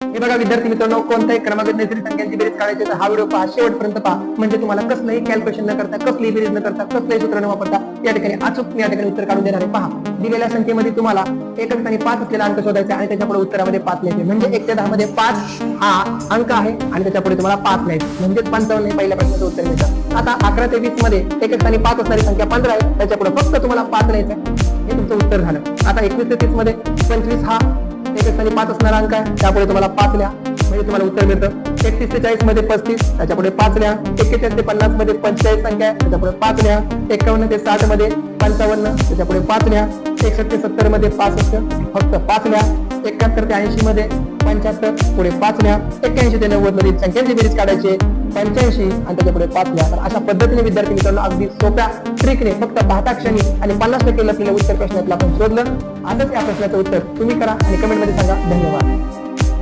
हे बघा विद्यार्थी मित्रांनो कोणत्याही क्रमागत नैसर्गिक संख्यांची बेरीज काढायची तर हा व्हिडिओ पहा. शेवटपर्यंत पहा. म्हणजे तुम्हाला कसलंही कॅल्क्युलेशन न करता कसलीही बेरीज न करता कसलंही सूत्र न वापरता या ठिकाणी अचूक या ठिकाणी उत्तर काढून देणार आहे. पहा. दिलेल्या संख्येमध्ये तुम्हाला एकच ठिकाणी पाच असलेला अंक शोधायचा आणि त्याच्यापुढे उत्तरामध्ये पाच लिहायचे म्हणजे एक ते दहा मध्ये पाच हा अंक आहे आणि त्याच्यापुढे तुम्हाला पाच लिहायचे म्हणजेच पंचावन्न हे पहिल्या प्रश्नाचं उत्तर मिळतं. आता अकरा ते वीसमध्ये एक ठिकाणी पाच असणारी संख्या पंधरा आहे. त्याच्यापुढे फक्त तुम्हाला पाच लिहायचं हे तुमचं उत्तर झालं. आता एकवीस ते तीसमध्ये पंचवीस हा एक स्थानी पाच असणारा अंक आहे त्यापुढे तुम्हाला पाच लिहा म्हणजे तुम्हाला उत्तर मिळतं. एकतीस ते चाळीसमध्ये पस्तीस त्याच्यापुढे पाच लिहा एक्केचाळीस ते पन्नासमध्ये पंचेचाळीस संख्या आहे त्याच्यापुढे पाच लिहा एकावन्न ते साठमध्ये पंचावन्न त्याच्यापुढे पाच लिहा एकसष्ट ते सत्तरमध्ये पासष्ट फक्त पाच लिहा एकाहत्तर ते ऐंशी मध्ये पंच्याहत्तर पुढे पाच लिहा एक्क्याऐंशी ते नव्वदमध्ये संख्यांची बेरीज काढायची पंच्याऐंशी आणि त्याच्यापुढे पाच लिहा तर अशा पद्धतीने विद्यार्थी मित्रांनो अगदी सोप्या ट्रिकने फक्त पाहता क्षणी आणि पन्नास टक्के लपलेल्या उत्तर प्रश्नातलं आपण शोधलं. आजच या प्रश्नाचं उत्तर तुम्ही करा आणि कमेंटमध्ये सांगा धन्यवाद.